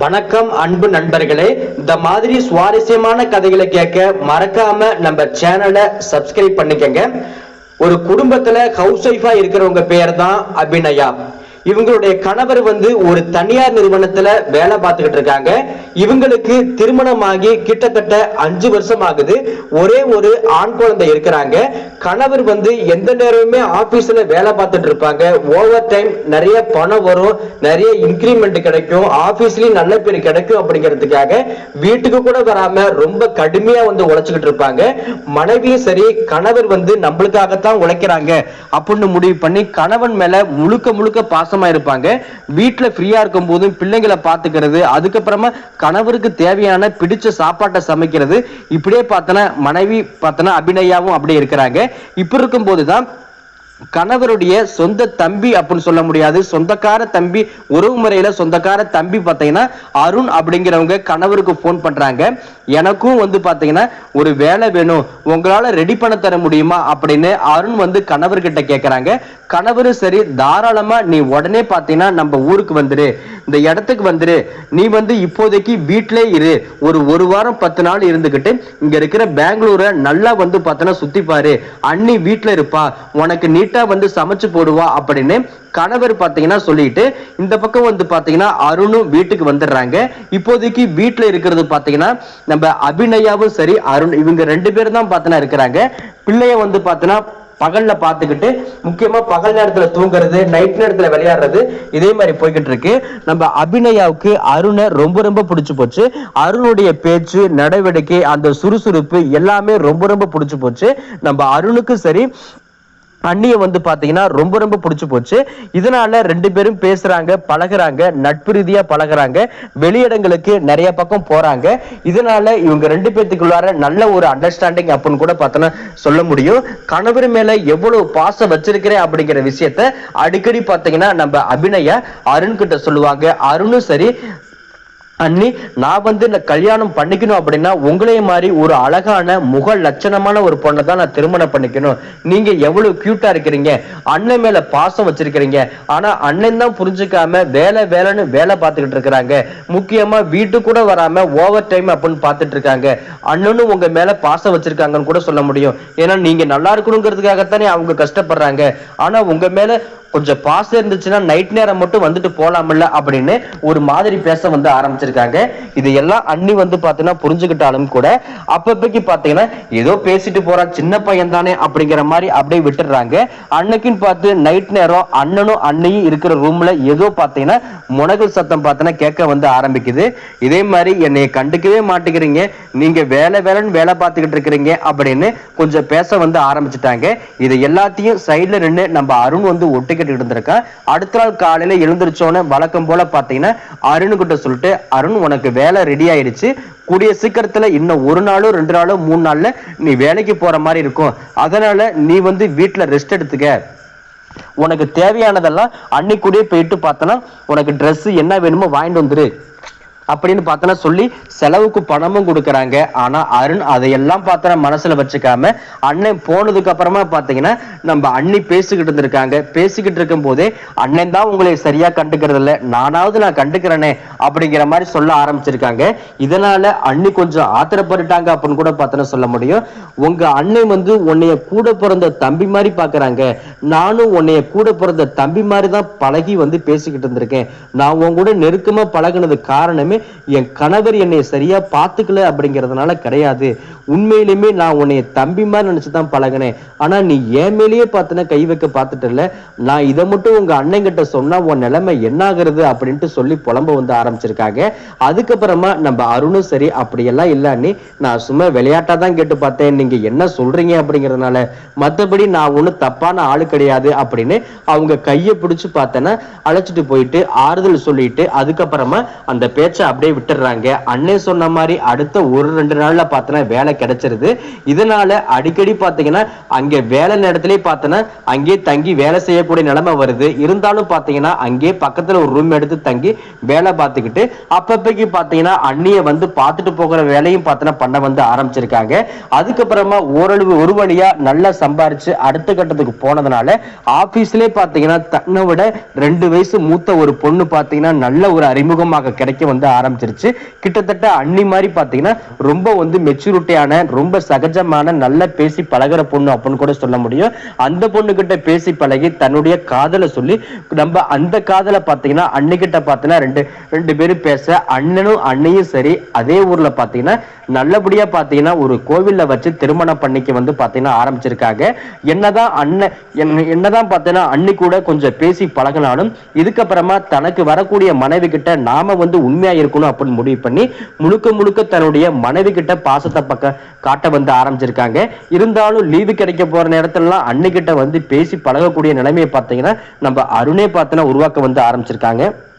வணக்கம் அன்பு நண்பர்களே. இந்த மாதிரி சுவாரஸ்யமான கதைகளை கேட்க மறக்காம நம்ம சேனலை சப்ஸ்கிரைப் பண்ணிக்கங்க. ஒரு குடும்பத்துல ஹவுஸ் ஒய்ஃபா இருக்கிறவங்க பேர் தான் அபிநயா. இவங்களுடைய கணவர் வந்து ஒரு தனியார் நிறுவனத்துல வேலை பார்த்துக்கிட்டு இருக்காங்க. இவங்களுக்கு திருமணமாகி கிட்டத்தட்ட அஞ்சு வருஷம் ஆகுது ஒரே ஒரு ஆண் குழந்தை இருக்கிறாங்க. கணவர் வந்து எந்த நேரமுமே ஆபீஸ்ல வேலை பார்த்துட்டு இருப்பாங்க. ஓவர் டைம் நிறைய பணம் வரும். நிறைய இன்க்ரிமெண்ட் கிடைக்கும். ஆபீஸ்லயும் நல்ல பேர் கிடைக்கும் அப்படிங்கிறதுக்காக வீட்டுக்கு கூட வராம ரொம்ப கடுமையா வந்து உழைச்சுக்கிட்டு இருப்பாங்க. மனைவியும் சரி கணவர் வந்து நம்மளுக்காகத்தான் உழைக்கிறாங்க. அப்படின்னு முடிவு பண்ணி கணவன் மேல முழுக்க முழுக்க பாசம் இருப்பாங்க. வீட்டுல ஃப்ரீயா இருக்கும் போதும் பிள்ளைங்களை பாத்துக்கிறது அதுக்கப்புறமா கணவருக்கு தேவையான பிடிச்ச சாப்பாட்டை சமைக்கிறது. இப்படியே பார்த்தனா மனைவி பார்த்தனா அபிநயாவும் அப்படியே இருக்கிறாங்க. இப்படி இருக்கும் போதுதான் கணவருடைய சொந்த தம்பி அப்படின்னு சொல்ல முடியாது. சொந்தக்கார தம்பி உறவு முறையில சொந்தக்கார தம்பி பார்த்தீங்கன்னா அருண் அப்படிங்கிறவங்க கணவருக்கு ஃபோன் பண்றாங்க. எனக்கும் வந்து பாத்தீங்கன்னா ஒரு வேலை வேணும். உங்களால ரெடி பண்ண தர முடியுமா அப்படின்னு அருண் வந்து கணவர்கிட்ட கேக்குறாங்க. கணவரும் சரி தாராளமா நீ உடனே பாத்தீங்கன்னா நம்ம ஊருக்கு வந்துரு. இந்த இடத்துக்கு வந்துரு. நீ வந்து இப்போதைக்கு வீட்டிலே இரு. ஒரு ஒரு வாரம் பத்து நாள் இருந்துகிட்டு இங்க இருக்கிற பெங்களூரை நல்லா வந்து பார்த்தனா சுத்தி பாரு. அண்ணி வீட்டுல இருப்பா. உனக்கு நீ நீட்டா வந்து சமைச்சு போடுவா அப்படின்னு கணவர் பாத்தீங்கன்னா சொல்லிட்டு இந்த பக்கம் வந்து பாத்தீங்கன்னா அருணும் வீட்டுக்கு வந்துடுறாங்க. இப்போதைக்கு வீட்டுல இருக்கிறது பாத்தீங்கன்னா நம்ம அபிநயாவும் சரி அருண் இவங்க ரெண்டு பேரும் தான் பாத்தீங்கன்னா இருக்கிறாங்க. பிள்ளைய வந்து பாத்தீங்கன்னா பகல்ல பாத்துக்கிட்டு முக்கியமா பகல் நேரத்துல தூங்குறது நைட் நேரத்துல விளையாடுறது இதே மாதிரி போய்கிட்டு இருக்கு. நம்ம அபிநயாவுக்கு அருணை ரொம்ப ரொம்ப பிடிச்சு போச்சு. அருணுடைய பேச்சு நடவடிக்கை அந்த சுறுசுறுப்பு எல்லாமே ரொம்ப ரொம்ப பிடிச்சு போச்சு. நம்ம அருணுக்கும் சரி அண்ணிய வந்து பாத்தீங்கன்னா ரொம்ப ரொம்ப பிடிச்சு போச்சு. இதனால ரெண்டு பேரும் பேசுறாங்க பழகுறாங்க நட்பு ரீதியா பழகுறாங்க வெளியிடங்களுக்கு நிறைய பக்கம் போறாங்க. இதனால இவங்க ரெண்டு பேர்த்துக்குள்ளார நல்ல ஒரு அண்டர்ஸ்டாண்டிங் அப்படின்னு கூட பார்த்தோன்னா சொல்ல முடியும். கணவர் மேல எவ்வளவு பாசம் வச்சிருக்கிறேன் அப்படிங்கிற விஷயத்த அடிக்கடி பாத்தீங்கன்னா நம்ம அபிநயா அருண் கிட்ட சொல்லுவாங்க. அருணும் சரி அண்ணி நான் வந்து இந்த கல்யாணம் பண்ணிக்கணும் அப்படின்னா உங்களே மாதிரி ஒரு அழகான முக லட்சணமான ஒரு பொண்ணை தான் நான் திருமணம் பண்ணிக்கணும். நீங்க எவ்வளவு கியூட்டா இருக்கிறீங்க? அண்ணன் மேல பாசம் வச்சிருக்கிறீங்க. ஆனா அண்ணன் தான் புரிஞ்சுக்காம வேலை வேலைன்னு வேலை பார்த்துக்கிட்டு இருக்கிறாங்க. முக்கியமா வீட்டு கூட வராம ஓவர் டைம் அப்படின்னு பார்த்துட்டு இருக்காங்க. அண்ணனும் உங்க மேல பாசம் வச்சிருக்காங்கன்னு கூட சொல்ல முடியும். ஏன்னா நீங்க நல்லா இருக்கணுங்கிறதுக்காகத்தானே அவங்க கஷ்டப்படுறாங்க. ஆனா உங்க மேல கொஞ்சம் பாஸ் இருந்துச்சுன்னா நைட் நேரம் மட்டும் வந்துட்டு போலாம்ல அப்படின்னு ஒரு மாதிரி பேச வந்து ஆரம்பிச்சிருக்காங்க. இது எல்லாம் அண்ணி வந்து பாத்தீங்கன்னா புரிஞ்சுக்கிட்டாலும் கூட அப்பப்பைக்கு பாத்தீங்கன்னா ஏதோ பேசிட்டு போறா சின்ன பையன் தானே அப்படிங்கிற மாதிரி அப்படியே விட்டுடுறாங்க. அன்னைக்குன்னு பார்த்து நைட் நேரம் அண்ணனும் அண்ணியும் இருக்கிற ரூம்ல ஏதோ பாத்தீங்கன்னா முனகல் சத்தம் பார்த்தீங்கன்னா கேட்க வந்து ஆரம்பிக்குது. இதே மாதிரி என்னை கண்டுக்கவே மாட்டேங்கிறீங்க. நீங்க வேலை வேலைன்னு வேலை பார்த்துக்கிட்டு இருக்கிறீங்க அப்படின்னு கொஞ்சம் பேச வந்து ஆரம்பிச்சுட்டாங்க. இது எல்லாத்தையும் சைடுல நின்று நம்ம அருண் வந்து ஒட்டுக்கிட்டு இருந்திருக்கான் அடுத்த நாள் காலையில எழுந்திரிச்சோன்னே வழக்கம் போல பாத்தீங்கன்னா அருண் கிட்ட சொல்லிட்டு அருண் உனக்கு வேலை ரெடி ஆயிடுச்சு. கூடிய சீக்கிரத்துல இன்னும் ஒரு நாளோ ரெண்டு நாளோ மூணு நாள்ல நீ வேலைக்கு போற மாதிரி இருக்கும். அதனால நீ வந்து வீட்டுல ரெஸ்ட் எடுத்துக்க. உனக்கு தேவையானதெல்லாம் அன்னைக்குடியே போயிட்டு பார்த்தனா உனக்கு ட்ரெஸ் என்ன வேணுமோ வாங்கிட்டு வந்துரு. அப்படின்னு பார்த்தனா சொல்லி செலவுக்கு பணமும் கொடுக்குறாங்க. ஆனா அருண் அதையெல்லாம் பார்த்தனா மனசுல வச்சுக்காம அண்ணன் போனதுக்கு அப்புறமா பாத்தீங்கன்னா நம்ம அண்ணி பேசிக்கிட்டு இருந்திருக்காங்க. பேசிக்கிட்டு இருக்கும் போதே அண்ணன் தான் உங்களை சரியா கண்டுக்கிறது இல்லை. நானாவது நான் கண்டுக்கிறேனே அப்படிங்கிற மாதிரி சொல்ல ஆரம்பிச்சிருக்காங்க. இதனால அண்ணி கொஞ்சம் ஆத்திரப்பட்டுட்டாங்க அப்படின்னு கூட பார்த்தனா சொல்ல முடியும். உங்க அண்ணன் வந்து உன்னைய கூட பிறந்த தம்பி மாதிரி பாக்குறாங்க. நானும் உன்னைய கூட பிறந்த தம்பி மாதிரி தான் பழகி வந்து பேசிக்கிட்டு இருந்திருக்கேன். நான் உன் கூட நெருக்கமா பழகினது காரணமே என் கணவர் என்னை சரியா பாத்துக்கல அப்படிங்கறதுனால கிடையாது. உண்மையிலுமே நான் உன்னைய தம்பி மாதிரி நினைச்சுதான் பழகினேன். ஆனா நீ என் மேலேயே பார்த்தன கை வைக்க பார்த்துட்டல நான் இதை மட்டும் உங்க அண்ணன் கிட்ட சொன்னா உன் நிலைமை என்ன ஆகுறது அப்படின்ட்டு சொல்லி புலம்ப வந்து ஆரம்பிச்சிருக்காங்க. அதுக்கப்புறமா நம்ம அருணும் சரி அப்படியெல்லாம் இல்லான்னு நான் சும்மா விளையாட்டா தான் கேட்டு பார்த்தேன். நீங்க என்ன சொல்றீங்க அப்படிங்கறதுனால. மத்தபடி நான் ஒன்றும் தப்பான ஆளு கிடையாது அப்படின்னு அவங்க கையை பிடிச்சி பார்த்தேன்னா அழைச்சிட்டு போயிட்டு ஆறுதல் சொல்லிட்டு அதுக்கப்புறமா அந்த பேச்சை அப்படியே விட்டுடுறாங்க. அண்ணே சொன்ன மாதிரி அடுத்த ஒரு ரெண்டு நாள்ல பார்த்தனா வேலை கிடைச்சிருது. இதனால அடிக்கடி பாத்தீங்கன்னா அங்கே வேலை நேரத்திலே பார்த்தனா அங்கேயே தங்கி வேலை செய்யக்கூடிய நிலைமை வருது. இருந்தாலும் பாத்தீங்கன்னா அங்கேயே பக்கத்துல ஒரு ரூம் எடுத்து தங்கி வேலை பார்த்துக்கிட்டு அப்பப்பைக்கு பாத்தீங்கன்னா அண்ணிய வந்து பார்த்துட்டு போகிற வேலையும் பார்த்தனா பண்ண வந்து ஆரம்பிச்சிருக்காங்க. அதுக்கப்புறமா ஓரளவு ஒரு வழியா நல்லா சம்பாரிச்சு அடுத்த கட்டத்துக்கு போனதுனால ஆபீஸ்லயே பாத்தீங்கன்னா தன்னை விட ரெண்டு வயசு மூத்த ஒரு பொண்ணு பாத்தீங்கன்னா நல்ல ஒரு அறிமுகமாக கிடைக்க வந்து ஆரம்பிச்சிருச்சு. கிட்டத்தட்ட அண்ணி மாதிரி பாத்தீங்கன்னா ரொம்ப வந்து மெச்சூரிட்டியான ரொம்ப சகஜமான நல்ல பேசி பழகுற பொண்ணு அப்படின்னு கூட சொல்ல முடியும். அந்த பொண்ணு கிட்ட பேசி பழகி தன்னுடைய காதலை சொல்லி நம்ம அந்த காதலை பாத்தீங்கன்னா அன்னிக்கிட்ட பாத்தீங்கன்னா ரெண்டு ரெண்டு பேரும் பேச அண்ணனும் அண்ணையும் சரி அதே ஊர்ல பாத்தீங்கன்னா நல்லபடியா பாத்தீங்கன்னா ஒரு கோவில்ல வச்சு திருமணம் பண்ணிக்க வந்து பாத்தீங்கன்னா ஆரம்பிச்சிருக்காங்க. என்னதான் அண்ணன் என்னதான் பாத்தீங்கன்னா அண்ணி கூட கொஞ்சம் பேசி பழகினாலும் இதுக்கப்புறமா தனக்கு வரக்கூடிய மனைவி கிட்ட நாம வந்து உண்மையா இருக்கணும் அப்படின்னு முடிவு பண்ணி முழுக்க முழுக்க தன்னுடைய மனைவி கிட்ட பாசத்தை பக்க காட்ட வந்து ஆரம்பிச்சிருக்காங்க. இருந்தாலும் லீவு கிடைக்க போற நேரத்துலலாம் அன்னைக்கிட்ட கிட்ட வந்து பேசி பழகக்கூடிய நிலைமையை பார்த்தீங்கன்னா நம்ம அருணே பார்த்தனா உருவாக்க வந்து ஆரம்பிச்சிருக்காங்க.